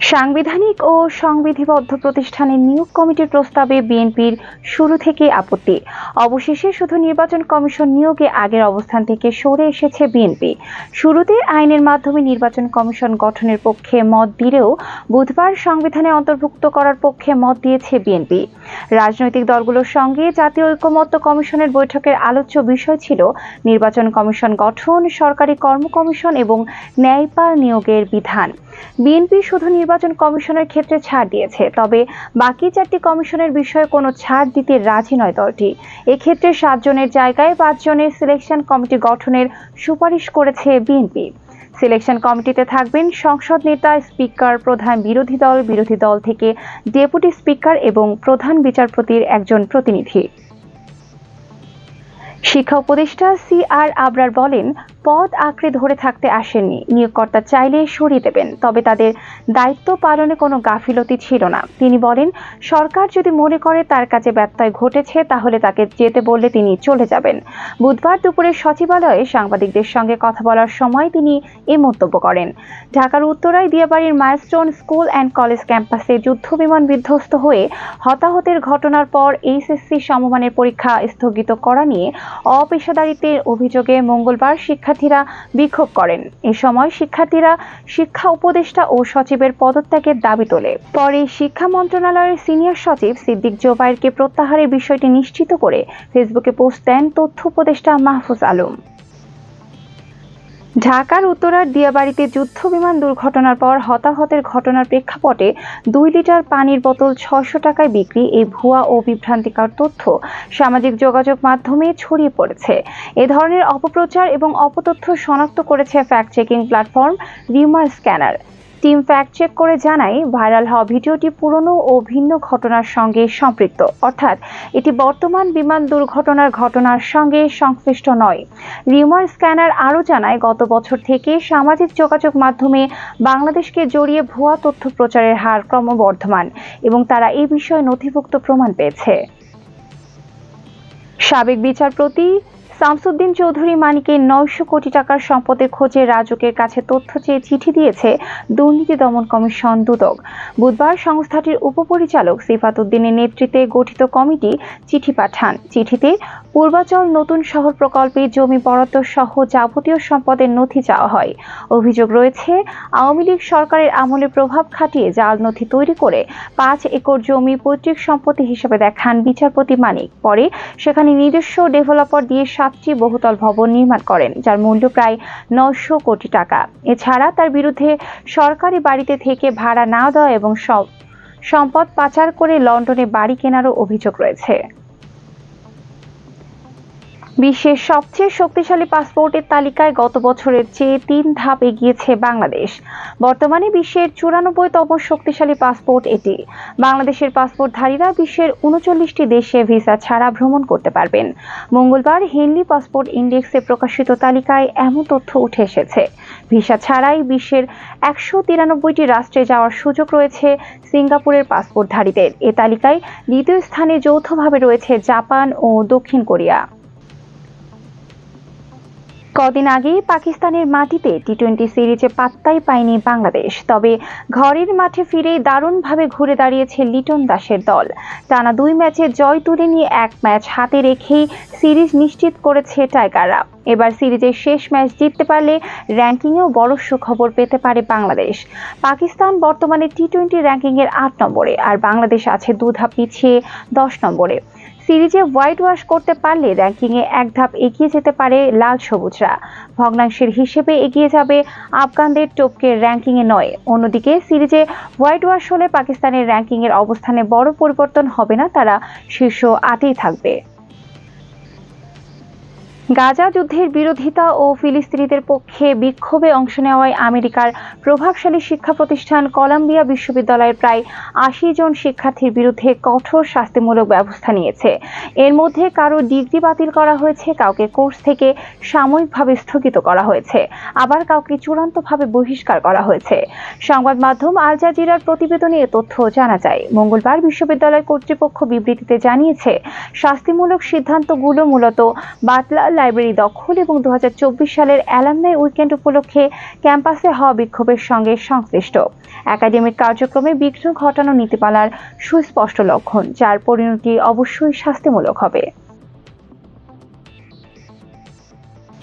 সাংবিধানিক ও সংবিধিবদ্ধ প্রতিষ্ঠানের নিয়োগ কমিটির প্রস্তাবে বিএনপির শুরু থেকে আপত্তি। অবশেষে শুধু নির্বাচন কমিশন নিয়োগে আগের অবস্থান থেকে সরে এসেছে বিএনপি। শুরুতে আইনের মাধ্যমে নির্বাচন কমিশন গঠনের পক্ষে মত দিলেও বুধবার সংবিধানে অন্তর্ভুক্ত করার পক্ষে মত দিয়েছে বিএনপি। রাজনৈতিক দলগুলোর সঙ্গে জাতীয় ঐক্যমত্য কমিশনের বৈঠকের আলোচ্য বিষয় ছিল নির্বাচন কমিশন গঠন, সরকারি কর্ম কমিশন এবং ন্যায়পাল নিয়োগের বিধান। বিএনপি শুধু নির্বাচন কমিশনের ক্ষেত্রে ছাড় দিয়েছে, তবে বাকি চারটি কমিশনের বিষয়ে কোনো ছাড় দিতে রাজি নয় দলটি। এক্ষেত্রে সাতজনের জায়গায় পাঁচজনের সিলেকশন কমিটি গঠনের সুপারিশ করেছে বিএনপি। সিলেকশন কমিটিতে থাকবেন সংসদ নেতা, স্পিকার, প্রধান বিরোধী দল বিরোধী দল থেকে ডেপুটি স্পিকার এবং প্রধান বিচারপতির একজন প্রতিনিধি। শিক্ষা উপদেষ্টা সি আর আবরার বলেন পদ আঁকড়ে ধরে থাকতে আসেননি। নিয়োগকর্তা চাইলে সরিয়ে দেবেন, তবে তাদের দায়িত্ব পালনে কোনো গাফিলতি ছিল না। তিনি বলেন, সরকার যদি মনে করে তার কাছে ব্যত্যয় ঘটেছে, তাহলে তাকে যেতে বললে তিনি চলে যাবেন। বুধবার দুপুরে সচিবালয়ে সাংবাদিকদের সঙ্গে কথা বলার সময় তিনি এ মন্তব্য করেন। ঢাকার উত্তরায় দিয়াবাড়ির মাইলস্টোন স্কুল অ্যান্ড কলেজ ক্যাম্পাসে যুদ্ধ বিমান বিধ্বস্ত হয়ে হতাহতের ঘটনার পর এইচএসসি সমমানের পরীক্ষা স্থগিত করা নিয়ে অপেশাদারিত্বের অভিযোগে মঙ্গলবার শিক্ষার্থীরা বিক্ষোভ করেন। এ সময় শিক্ষার্থীরা শিক্ষা উপদেষ্টা ও সচিবের পদত্যাগের দাবি তোলে। পরে শিক্ষা মন্ত্রণালয়ের সিনিয়র সচিব সিদ্দিক জোবাইরকে প্রত্যাহারের বিষয়টি নিশ্চিত করে ফেসবুকে পোস্ট দেন তথ্য উপদেষ্টা মাহফুজ আলম। ঢাকার উত্তরার দিয়াবাড়িতে যুদ্ধ বিমান দুর্ঘটনার পর হতাহতের ঘটনার প্রেক্ষাপটে দুই লিটার পানির বোতল ছশো টাকায় বিক্রি এই ভুয়া ও বিভ্রান্তিকর তথ্য সামাজিক যোগাযোগ মাধ্যমে ছড়িয়ে পড়েছে। এ ধরনের অপপ্রচার এবং অপতথ্য শনাক্ত করেছে fact checking platform Rumor Scanner. Team fact check করে জানায়, ভাইরাল হওয়া ভিডিওটি পুরনো ও ভিন্ন ঘটনার সঙ্গে সম্পৃক্ত। অর্থাৎ, এটি বর্তমান বিমান দুর্ঘটনার ঘটনার সঙ্গে সংশ্লিষ্ট নয়। রিউমার স্ক্যানার আরও জানায়, গত বছর থেকে সামাজিক যোগাযোগ মাধ্যমে বাংলাদেশকে জড়িয়ে ভুয়া তথ্য প্রচারের হার ক্রমবর্ধমান এবং তারা এই বিষয়ে নথিভুক্ত প্রমাণ পেয়েছে। সাবেক বিচারপতি শামসুদ্দিন চৌধুরী মানিকের নয়শো কোটি টাকার সম্পদের খোঁজে রাজুকের কাছে তথ্য চেয়ে চিঠি দিয়েছে দুর্নীতি দমন কমিশন দুদক। বুধবার সংস্থাটির উপপরিচালক সিফাত উদ্দিনের নেতৃত্বে গঠিত কমিটি চিঠি পাঠান। চিঠিতে, পূর্বাচল নতুন শহর প্রকল্পে জমি বরাদ্দ সহ যাবতীয় সম্পদের নথি চাওয়া হয়। অভিযোগ রয়েছে, আওয়ামী লীগ সরকারের আমলে প্রভাব খাটিয়ে জাল নথি তৈরি করে পাঁচ একর জমি পৈতৃক সম্পত্তি হিসেবে দেখান বিচারপতি মানিক। পরে সেখানে নিজস্ব ডেভেলপার দিয়ে সাতটি বহুতল ভবন নির্মাণ করেন, যার মূল্য প্রায় নশো কোটি টাকা। এছাড়া তার বিরুদ্ধে সরকারি বাড়িতে থেকে ভাড়া না দেওয়া এবং সম্পদ পাচার করে লন্ডনে বাড়ি কেনারও অভিযোগ রয়েছে। বিশ্বের সবচেয়ে শক্তিশালী পাসপোর্টের তালিকায় গত বছরের চেয়ে তিন ধাপ এগিয়েছে বাংলাদেশ। বর্তমানে বিশ্বের চুরানব্বইতম শক্তিশালী পাসপোর্ট এটি। বাংলাদেশের পাসপোর্টধারীরা বিশ্বের উনচল্লিশটি দেশে ভিসা ছাড়া ভ্রমণ করতে পারবেন। মঙ্গলবার হেনলি পাসপোর্ট ইন্ডেক্সে প্রকাশিত তালিকায় এমন তথ্য উঠে এসেছে। ভিসা ছাড়াই বিশ্বের একশো তিরানব্বইটি রাষ্ট্রে যাওয়ার সুযোগ রয়েছে সিঙ্গাপুরের পাসপোর্টধারীদের। এ তালিকায় দ্বিতীয় স্থানে যৌথভাবে রয়েছে জাপান ও দক্ষিণ কোরিয়া। কদিন আগেই পাকিস্তানের মাটিতে টি টোয়েন্টি সিরিজে পাত্তাই পায়নি বাংলাদেশ। তবে ঘরের মাঠে ফিরেই দারুণভাবে ঘুরে দাঁড়িয়েছে লিটন দাসের দল। টানা দুই ম্যাচে জয় তুলে নিয়ে এক ম্যাচ হাতে রেখেই সিরিজ নিশ্চিত করেছে টাইগাররা। এবার সিরিজের শেষ ম্যাচ জিততে পারলে র্যাঙ্কিংয়েও বড় সুখবর পেতে পারে বাংলাদেশ। পাকিস্তান বর্তমানে টি টোয়েন্টি র্যাঙ্কিংয়ের আট নম্বরে, আর বাংলাদেশ আছে দু ধাপ পিছিয়ে দশ নম্বরে। সিরিজে হোয়াইট ওয়াশ করতে পারলে র্যাঙ্কিংয়ে এক ধাপ এগিয়ে যেতে পারে লাল সবুজরা। ভগ্নাংশের হিসেবে এগিয়ে যাবে আফগানদের টপকে র্যাঙ্কিংয়ে নয়। অন্যদিকে সিরিজে হোয়াইট ওয়াশ হলে পাকিস্তানের র্যাঙ্কিংয়ের অবস্থানে বড় পরিবর্তন হবে না, তারা শীর্ষ আটেই থাকবে। গাজা যুদ্ধের বিরোধিতা ও ফিলিস্তিনিদের পক্ষে বিক্ষোভে অংশ নেওয়ায় আমেরিকার প্রভাবশালী শিক্ষা প্রতিষ্ঠান কলাম্বিয়া বিশ্ববিদ্যালয়ের প্রায় আশি জন শিক্ষার্থীর বিরুদ্ধে কঠোর শাস্তিমূলক ব্যবস্থা নিয়েছে। এর মধ্যে কারও ডিগ্রি বাতিল করা হয়েছে, কাউকে কোর্স থেকে সাময়িকভাবে স্থগিত করা হয়েছে, আবার কাউকে চূড়ান্তভাবে বহিষ্কার করা হয়েছে। সংবাদ মাধ্যম আল জাজিরার প্রতিবেদনে এ তথ্য জানা যায়। মঙ্গলবার বিশ্ববিদ্যালয় কর্তৃপক্ষ বিবৃতিতে জানিয়েছে, শাস্তিমূলক সিদ্ধান্তগুলো মূলত বাতলা লাইব্রেরি দখল এবং দু হাজার চব্বিশ সালের অ্যালামনাই উইকেন্ড উপলক্ষে ক্যাম্পাসে হওয়া বিক্ষোভের সঙ্গে সংশ্লিষ্ট। একাডেমিক কার্যক্রমে বিঘ্ন ঘটানো নীতিমালার সুস্পষ্ট লক্ষণ, যার পরিণতি অবশ্যই শাস্তিমূলক হবে।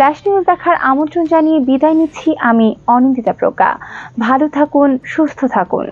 ফ্ল্যাশ নিউজ দেখার আমন্ত্রণ জানিয়ে বিদায় নিচ্ছি আমি অনিন্দিতা প্রকা ভালো থাকুন সুস্থ থাকুন।